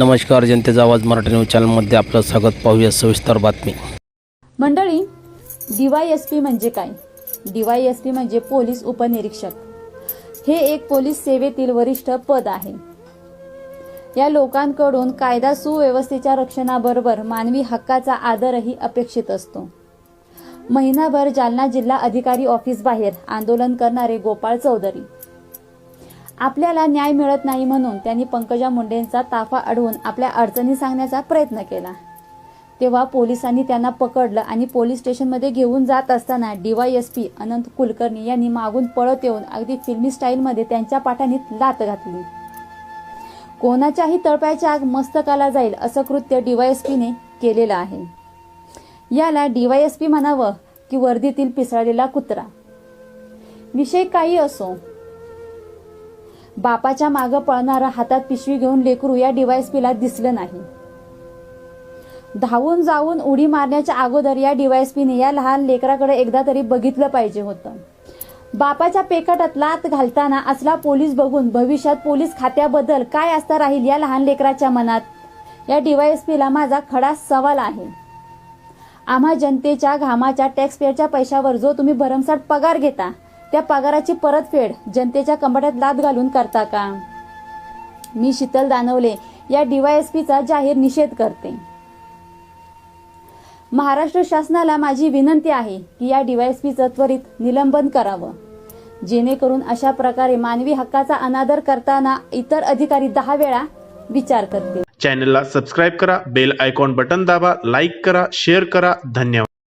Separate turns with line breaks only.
नमस्कार जनतेचा आवाज मराठी न्यूज चॅनलमध्ये आपलं स्वागत. पाहूया सविस्तर बातमी.
मंडळी डीवायएसपी म्हणजे काय? डीवायएसपी म्हणजे पोलीस उपनिरीक्षक. हे एक पोलीस सेवेतील वरिष्ठ पद आहे. या लोकांकडून कायदा सुव्यवस्थेच्या रक्षणाबरोबर मानवी हक्काचा आदरही अपेक्षित असतो. महिनाभर जालना जिल्हा अधिकारी ऑफिस बाहेर आंदोलन करणारे गोपाळ चौधरी आपल्याला न्याय मिळत नाही म्हणून त्यांनी पंकजा मुंडेंचा ताफा अडवून आपल्या अडचणी सांगण्याचा प्रयत्न केला. तेव्हा पोलिसांनी त्यांना पकडलं आणि पोलीस स्टेशनमध्ये घेऊन जात असताना डीवायएसपी अनंत कुलकर्णी यांनी मागून पळत येऊन अगदी फिल्मी स्टाईलमध्ये त्यांच्या पाठाने लात घातली. कोणाच्याही तळप्याच्या आग मस्तकाला जाईल असं कृत्य डीवायएसपीने केलेलं आहे. याला डीवायएसपी म्हणावं की वर्दीतील पिसळलेला कुत्रा. विषय काही असो बापाच्या मागं पळणारा हातात पिशवी घेऊन लेकरू या डीवायएसपीला दिसलं नाही. धावून जाऊन उडी मारण्याच्या अगोदर या डीवायएसपीने या लहान लेकराकडे एकदा तरी बघितलं पाहिजे होतं. बापाच्या पेकाटात लात घालताना असला पोलीस बघून भविष्यात पोलीस खात्याबद्दल काय असता राहील या लहान लेकराच्या मनात? या डीवायएसपीला माझा खडा सवाल आहे. आम्हा जनतेच्या घामाच्या टॅक्सपेअरच्या पैशावर जो तुम्ही भरमसाठ पगार घेता त्या पगाराची परतफेड जनतेच्या कंबड्यात लाद घालून करता का? मी शीतल दानवले या डीवायएसपीचा जाहीर निषेध करते. महाराष्ट्र शासनाला माझी विनंती आहे की या डीवायएसपीचं त्वरित निलंबन करावं. जेणेकरून अशा प्रकारे मानवी हक्काचा अनादर करताना इतर अधिकारी दहा वेळा विचार करतील.
चॅनलला सबस्क्राईब करा बेल आयकॉन बटन दाबा लाईक करा शेअर करा. धन्यवाद.